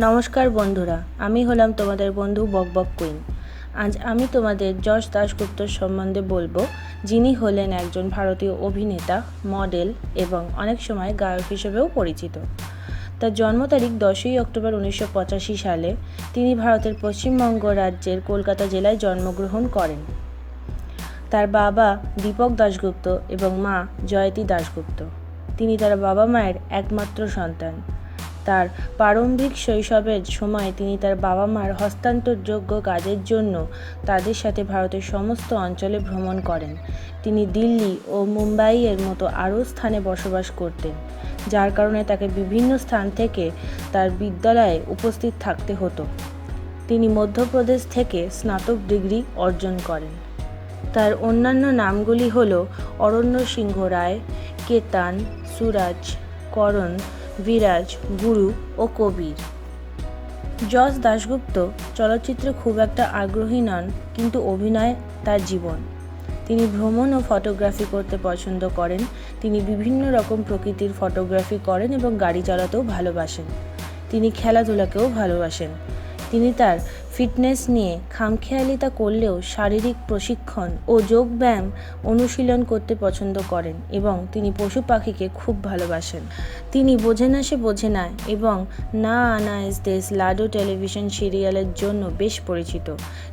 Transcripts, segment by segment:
নমস্কার বন্ধুরা, আমি হলাম তোমাদের বন্ধু বকবক কুইন। আজ আমি তোমাদের যশ দাশগুপ্তর সম্বন্ধে বলব, যিনি হলেন একজন ভারতীয় অভিনেতা, মডেল এবং অনেক সময় গায়ক হিসেবেও পরিচিত। তার জন্ম তারিখ দশই অক্টোবর উনিশশো পঁচাশি সালে তিনি ভারতের পশ্চিমবঙ্গ রাজ্যের কলকাতা জেলায় জন্মগ্রহণ করেন। তার বাবা দীপক দাশগুপ্ত এবং মা জয়তী দাশগুপ্ত। তিনি তার বাবা মায়ের একমাত্র সন্তান। তার প্রারম্ভিক শৈশবের সময় তিনি তার বাবা মার হস্তান্তরযোগ্য কাজের জন্য তাদের সাথে ভারতের সমস্ত অঞ্চলে ভ্রমণ করেন। তিনি দিল্লি ও মুম্বাইয়ের মতো আরও স্থানে বসবাস করতেন, যার কারণে তাকে বিভিন্ন স্থান থেকে তার বিদ্যালয়ে উপস্থিত থাকতে হতো। তিনি মধ্যপ্রদেশ থেকে স্নাতক ডিগ্রি অর্জন করেন। তার অন্যান্য নামগুলি হল অরণ্য সিংহ রায়, কেতান, সুরাজ, করণ বিরাজ, গুরু ও কবির। জজ দাশগুপ্ত চলচ্চিত্রে খুব একটা আগ্রহী নন, কিন্তু অভিনয় তার জীবন। তিনি ভ্রমণ ও ফটোগ্রাফি করতে পছন্দ করেন। তিনি বিভিন্ন রকম প্রকৃতির ফটোগ্রাফি করেন এবং গাড়ি চালাতেও ভালোবাসেন। তিনি খেলাধুলাকেও ভালোবাসেন। তিনি তার ফিটনেস নিয়ে খামখেয়ালিতা করলেও শারীরিক প্রশিক্ষণ ও যোগব্যায়াম অনুশীলন করতে পছন্দ করেন এবং তিনি পশু পাখিকে খুব ভালোবাসেন। তিনি বোঝে না সে বোঝে না এবং না আনা ইস দেশ লাডো টেলিভিশন সিরিয়ালের জন্য বেশ পরিচিত।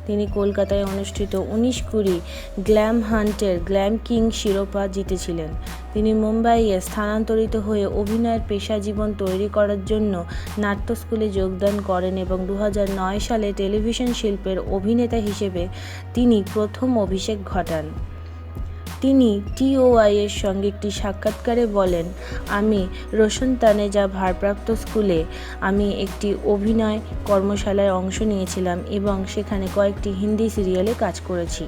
তিনি কলকাতায় অনুষ্ঠিত উনিশ কুড়ি গ্ল্যাম হান্টের গ্ল্যাম কিং শিরোপা জিতেছিলেন। তিনি মুম্বাইয়ে স্থানান্তরিত হয়ে অভিনয়ের পেশা জীবন তৈরি করার জন্য নাট্য স্কুলে যোগদান করেন এবং দু সালে টেলিভিশন শিল্পের অভিনেতা হিসেবে তিনি প্রথম অভিষেক ঘটান। তিনি টিওআই এর সঙ্গে একটি সাক্ষাৎকারে বলেন, আমি রোশন তানেজা ভারপ্রাপ্ত স্কুলে আমি একটি অভিনয় কর্মশালায় অংশ নিয়েছিলাম এবং সেখানে কয়েকটি হিন্দি সিরিয়ালে কাজ করেছি।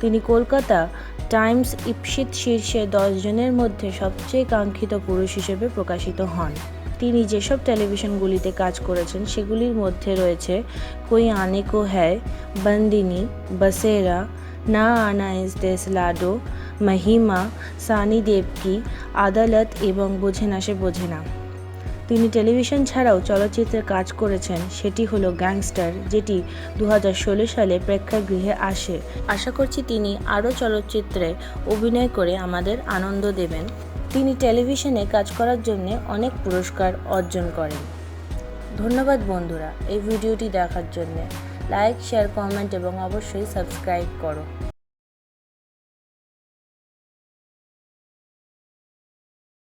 তিনি কলকাতা টাইমস ইপসিত শীর্ষে দশজনের মধ্যে সবচেয়ে কাঙ্ক্ষিত পুরুষ হিসেবে প্রকাশিত হন। তিনি যেসব টেলিভিশনগুলিতে কাজ করেছেন, সেগুলির মধ্যে রয়েছে কোই আনে কো হ্যায় বন্দিনী বসেরা না আনা ইস দেশ লাডো মহিমা সানি দেবকি আদালত এবং বোঝে না সে বোঝে না তিনি টেলিভিশন ছাড়াও চলচ্চিত্রে কাজ করেছেন। সেটি হলো গ্যাংস্টার, যেটি দু হাজার ষোলো সালে প্রেক্ষাগৃহে আসে। আশা করছি তিনি আরও চলচ্চিত্রে অভিনয় করে আমাদের আনন্দ দেবেন। তিনি টেলিভিশনে কাজ করার জন্য অনেক পুরস্কার অর্জন করেন। ধন্যবাদ বন্ধুরা, এই ভিডিওটি দেখার জন্য। লাইক, শেয়ার, কমেন্ট এবং অবশ্যই সাবস্ক্রাইব করো।